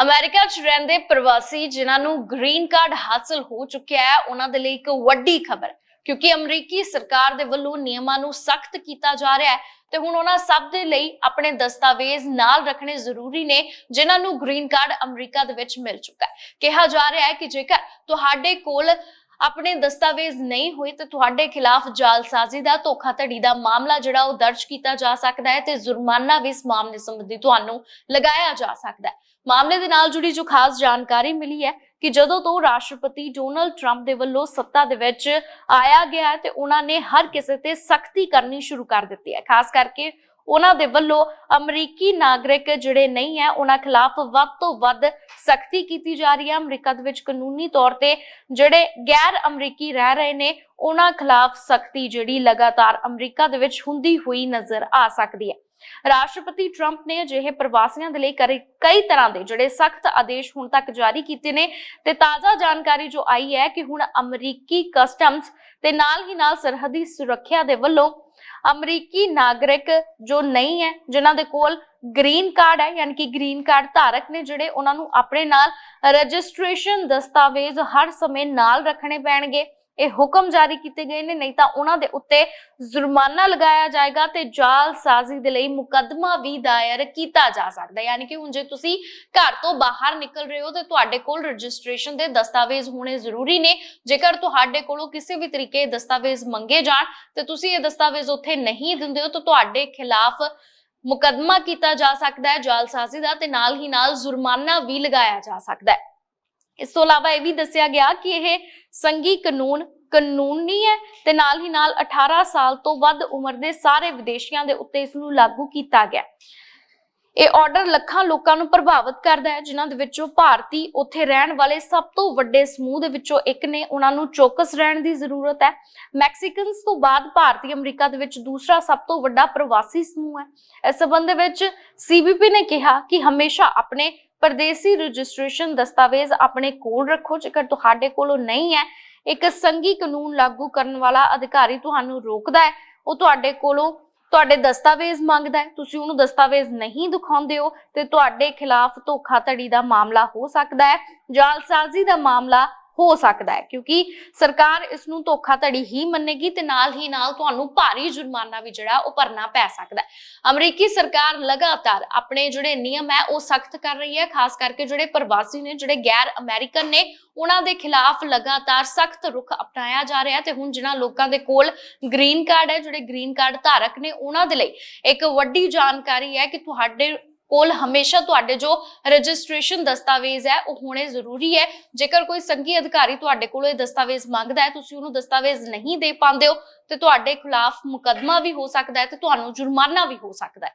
America 'ਚ ਰਹਿੰਦੇ ਪ੍ਰਵਾਸੀ ਜਿਨ੍ਹਾਂ ਨੂੰ ਗ੍ਰੀਨ ਕਾਰਡ ਹਾਸਲ ਹੋ ਚੁੱਕਿਆ ਹੈ, ਉਹਨਾਂ ਦੇ ਲਈ ਇੱਕ ਵੱਡੀ ਖਬਰ, ਕਿਉਂਕਿ ਅਮਰੀਕੀ ਸਰਕਾਰ ਦੇ ਵੱਲੋਂ ਨਿਯਮਾਂ ਨੂੰ ਸਖਤ ਕੀਤਾ ਜਾ ਰਿਹਾ ਹੈ ਤੇ ਹੁਣ ਉਹਨਾਂ ਸਭ ਦੇ ਲਈ ਆਪਣੇ ਦਸਤਾਵੇਜ਼ ਨਾਲ ਰੱਖਣੇ ਜ਼ਰੂਰੀ ਨੇ, ਜਿਨ੍ਹਾਂ ਨੂੰ ਗ੍ਰੀਨ ਕਾਰਡ ਅਮਰੀਕਾ ਦੇ ਵਿੱਚ ਮਿਲ ਚੁੱਕਾ ਹੈ। ਕਿਹਾ ਜਾ ਰਿਹਾ ਹੈ ਕਿ ਜੇਕਰ ਤੁਹਾਡੇ ਕੋਲ ਆਪਣੇ ਦਸਤਾਵੇਜ਼ ਨਹੀਂ ਹੋਏ ਤੇ ਤੁਹਾਡੇ ਖਿਲਾਫ ਜਾਲਸਾਜ਼ੀ ਦਾ ਧੋਖਾਧੜੀ ਦਾ ਮਾਮਲਾ ਜਿਹੜਾ ਉਹ ਦਰਜ ਕੀਤਾ ਜਾ ਸਕਦਾ ਹੈ ਤੇ ਜੁਰਮਾਨਾ ਵੀ ਇਸ ਮਾਮਲੇ ਸੰਬੰਧੀ ਤੁਹਾਨੂੰ ਲਗਾਇਆ ਜਾ ਸਕਦਾ ਹੈ। ਮਾਮਲੇ ਦੇ ਨਾਲ ਜੁੜੀ ਜੋ ਖਾਸ ਜਾਣਕਾਰੀ ਮਿਲੀ ਹੈ ਕਿ ਜਦੋਂ ਤੋਂ ਰਾਸ਼ਟਰਪਤੀ ਡੋਨਲਡ ਟਰੰਪ ਦੇ ਵੱਲੋਂ ਸੱਤਾ ਦੇ ਵਿੱਚ ਆਇਆ ਗਿਆ ਹੈ ਤੇ ਉਹਨਾਂ ਨੇ ਹਰ ਕਿਸੇ ਤੇ ਸਖਤੀ ਕਰਨੀ ਸ਼ੁਰੂ ਕਰ ਦਿੱਤੀ ਹੈ। ਖਾਸ ਕਰਕੇ ਉਹਨਾਂ ਦੇ ਵੱਲੋਂ ਅਮਰੀਕੀ ਨਾਗਰਿਕ ਜਿਹੜੇ ਨਹੀਂ ਹੈ, ਉਹਨਾਂ ਖਿਲਾਫ ਵੱਧ ਤੋਂ ਵੱਧ ਸਖਤੀ ਕੀਤੀ ਜਾ ਰਹੀ ਹੈ। ਅਮਰੀਕਾ ਦੇ ਵਿੱਚ ਕਾਨੂੰਨੀ ਤੌਰ ਤੇ ਜਿਹੜੇ ਗੈਰ ਅਮਰੀਕੀ ਰਹਿ ਰਹੇ ਨੇ, ਉਹਨਾਂ ਖਿਲਾਫ ਸਖਤੀ ਜਿਹੜੀ ਲਗਾਤਾਰ ਅਮਰੀਕਾ ਦੇ ਵਿੱਚ ਹੁੰਦੀ ਹੋਈ ਨਜ਼ਰ ਆ ਸਕਦੀ ਹੈ। ਰਾਸ਼ਟਰਪਤੀ ਟਰੰਪ ਨੇ ਅਜਿਹੇ ਪ੍ਰਵਾਸੀਆਂ ਦੇ ਲਈ ਕਈ ਤਰ੍ਹਾਂ ਦੇ ਜਿਹੜੇ ਸਖਤ ਆਦੇਸ਼ ਹੁਣ ਤੱਕ ਜਾਰੀ ਕੀਤੇ ਨੇ ਤੇ ਤਾਜ਼ਾ ਜਾਣਕਾਰੀ ਜੋ ਆਈ ਹੈ ਕਿ ਹੁਣ ਅਮਰੀਕੀ ਕਸਟਮਸ ਤੇ ਨਾਲ ਹੀ ਨਾਲ ਸਰਹੱਦੀ ਸੁਰੱਖਿਆ ਦੇ ਵੱਲੋਂ ਅਮਰੀਕੀ ਨਾਗਰਿਕ ਜੋ ਨਹੀਂ ਹੈ, ਜਿਨ੍ਹਾਂ ਦੇ ਕੋਲ ਗ੍ਰੀਨ ਕਾਰਡ ਹੈ, ਯਾਨੀ ਕਿ ਗ੍ਰੀਨ ਕਾਰਡ ਧਾਰਕ ਨੇ ਜਿਹੜੇ ਉਹਨਾਂ ਨੂੰ ਆਪਣੇ ਨਾਲ ਰਜਿਸਟ੍ਰੇਸ਼ਨ ਦਸਤਾਵੇਜ਼ ਹਰ ਸਮੇਂ ਨਾਲ ਰੱਖਣੇ ਪੈਣਗੇ। ਇਹ ਹੁਕਮ ਜਾਰੀ ਕੀਤੇ ਗਏ ਨੇ, ਨਹੀਂ ਤਾਂ ਉਹਨਾਂ ਦੇ ਉੱਤੇ ਜੁਰਮਾਨਾ ਲਗਾਇਆ ਜਾਏਗਾ ਤੇ ਜਾਲਸਾਜ਼ੀ ਦੇ ਲਈ ਮੁਕੱਦਮਾ ਵੀ ਦਾਇਰ ਕੀਤਾ ਜਾ ਸਕਦਾ ਯਾਨੀ ਕਿ ਹੁਣ ਜੇ ਤੁਸੀਂ ਘਰ ਤੋਂ ਬਾਹਰ ਨਿਕਲ ਰਹੇ ਹੋ ਤੇ ਤੁਹਾਡੇ ਕੋਲ ਰਜਿਸਟ੍ਰੇਸ਼ਨ ਦੇ ਦਸਤਾਵੇਜ਼ ਹੋਣੇ ਜ਼ਰੂਰੀ ਨੇ। ਜੇਕਰ ਤੁਹਾਡੇ ਕੋਲੋਂ ਕਿਸੇ ਵੀ ਤਰੀਕੇ ਦਸਤਾਵੇਜ਼ ਮੰਗੇ ਜਾਣ ਤੇ ਤੁਸੀਂ ਇਹ ਦਸਤਾਵੇਜ਼ ਉੱਥੇ ਨਹੀਂ ਦਿੰਦੇ ਹੋ ਤਾਂ ਤੁਹਾਡੇ ਖਿਲਾਫ ਮੁਕੱਦਮਾ ਕੀਤਾ ਜਾ ਸਕਦਾ ਹੈ ਜਾਲਸਾਜ਼ੀ ਦਾ ਤੇ ਨਾਲ ਹੀ ਨਾਲ ਜੁਰਮਾਨਾ ਵੀ ਲਗਾਇਆ ਜਾ ਸਕਦਾ ਹੈ। ਇਸ ਤੋਂ ਇਲਾਵਾ ਇਹ ਵੀ ਦੱਸਿਆ ਗਿਆ ਕਿ ਇਹ ਸੰਗੀ ਕਾਨੂੰਨ, ਕਾਨੂੰਨੀ ਹੈ ਤੇ ਨਾਲ ਹੀ ਨਾਲ 18 ਸਾਲ ਤੋਂ ਵੱਧ ਉਮਰ ਦੇ ਸਾਰੇ ਵਿਦੇਸ਼ੀਆਂ ਦੇ ਉੱਤੇ ਇਸ ਨੂੰ ਲਾਗੂ ਕੀਤਾ ਗਿਆ। ਇਹ ਆਰਡਰ ਲੱਖਾਂ ਲੋਕਾਂ ਨੂੰ ਪ੍ਰਭਾਵਿਤ ਕਰਦਾ ਹੈ, ਜਿਨ੍ਹਾਂ ਦੇ ਵਿੱਚੋਂ ਭਾਰਤੀ ਉੱਥੇ ਰਹਿਣ ਵਾਲੇ ਸਭ ਤੋਂ ਵੱਡੇ ਸਮੂਹ ਦੇ ਵਿੱਚੋਂ ਇੱਕ ਨੇ ਉਹਨਾਂ ਨੂੰ ਚੌਕਸ ਰਹਿਣ ਦੀ ਜ਼ਰੂਰਤ ਹੈ। ਮੈਕਸੀਕਨਸ ਤੋਂ ਬਾਅਦ ਭਾਰਤੀ ਅਮਰੀਕਾ ਦੇ ਵਿੱਚ ਦੂਸਰਾ ਸਭ ਤੋਂ ਵੱਡਾ ਪ੍ਰਵਾਸੀ ਸਮੂਹ ਹੈ। ਇਸ ਸਬੰਧ ਦੇ ਵਿੱਚ ਸੀਬੀਪੀ ਨੇ ਕਿਹਾ ਕਿ ਹਮੇਸ਼ਾ ਆਪਣੇ ਪਰਦੇਸੀ ਰਜਿਸਟ੍ਰੇਸ਼ਨ ਦਸਤਾਵੇਜ਼ ਆਪਣੇ ਕੋਲ ਰੱਖੋ, ਜੇਕਰ ਤੁਹਾਡੇ ਕੋਲ ਨਹੀਂ ਹੈ, ਇੱਕ ਸੰਗੀ ਕਾਨੂੰਨ ਲਾਗੂ ਕਰਨ ਵਾਲਾ ਅਧਿਕਾਰੀ ਤੁਹਾਨੂੰ ਰੋਕਦਾ ਹੈ, ਉਹ ਤੁਹਾਡੇ ਕੋਲੋਂ ਤੁਹਾਡੇ ਦਸਤਾਵੇਜ਼ ਮੰਗਦਾ ਹੈ, ਤੁਸੀਂ ਉਹਨੂੰ ਦਸਤਾਵੇਜ਼ ਨਹੀਂ ਦਿਖਾਉਂਦੇ ਹੋ, ਤੇ ਤੁਹਾਡੇ ਖਿਲਾਫ ਧੋਖਾਧੜੀ ਦਾ ਮਾਮਲਾ ਹੋ ਸਕਦਾ ਹੈ, ਜਾਲਸਾਜ਼ੀ ਦਾ ਮਾਮਲਾ ਹੋ ਸਕਦਾ ਹੈ, ਕਿਉਂਕਿ ਸਰਕਾਰ ਇਸ ਨੂੰ ਧੋਖਾਧੜੀ ਹੀ ਮੰਨੇਗੀ ਤੇ ਨਾਲ ਹੀ ਨਾਲ ਤੁਹਾਨੂੰ ਭਾਰੀ ਜੁਰਮਾਨਾ ਵੀ ਜਿਹੜਾ ਉਹ ਭਰਨਾ ਪੈ ਸਕਦਾ ਹੈ। ਅਮਰੀਕੀ ਸਰਕਾਰ ਲਗਾਤਾਰ ਆਪਣੇ ਜਿਹੜੇ ਨਿਯਮ ਹੈ, ਉਹ ਸਖਤ ਕਰ ਰਹੀ ਹੈ, ਖਾਸ ਕਰਕੇ ਜਿਹੜੇ ਪ੍ਰਵਾਸੀ ਨੇ, ਜਿਹੜੇ ਗੈਰ ਅਮਰੀਕਨ ਨੇ, ਉਹਨਾਂ ਦੇ ਖਿਲਾਫ ਲਗਾਤਾਰ ਸਖਤ ਰੁਖ ਅਪਣਾਇਆ ਜਾ ਰਿਹਾ ਤੇ ਹੁਣ ਜਿਨ੍ਹਾਂ ਲੋਕਾਂ ਦੇ ਕੋਲ ਗ੍ਰੀਨ ਕਾਰਡ ਹੈ, ਜਿਹੜੇ ਗ੍ਰੀਨ ਕਾਰਡ ਧਾਰਕ ਨੇ, ਉਹਨਾਂ ਦੇ ਲਈ ਇੱਕ ਵੱਡੀ ਜਾਣਕਾਰੀ ਹੈ ਕਿ ਤੁਹਾਡੇ ਕੋਲ ਹਮੇਸ਼ਾ ਤੁਹਾਡੇ ਜੋ ਰਜਿਸਟ੍ਰੇਸ਼ਨ ਦਸਤਾਵੇਜ਼ ਹੈ, ਉਹ ਹੋਣੇ ਜ਼ਰੂਰੀ ਹੈ। ਜੇਕਰ ਕੋਈ ਸੰਘੀ ਅਧਿਕਾਰੀ ਤੁਹਾਡੇ ਕੋਲ ਇਹ ਦਸਤਾਵੇਜ਼ ਮੰਗਦਾ ਹੈ, ਤੁਸੀਂ ਉਹਨੂੰ ਦਸਤਾਵੇਜ਼ ਨਹੀਂ ਦੇ ਪਾਉਂਦੇ ਹੋ, ਤੇ ਤੁਹਾਡੇ ਖਿਲਾਫ ਮੁਕੱਦਮਾ ਵੀ ਹੋ ਸਕਦਾ ਹੈ ਤੇ ਤੁਹਾਨੂੰ ਜੁਰਮਾਨਾ ਵੀ ਹੋ ਸਕਦਾ ਹੈ।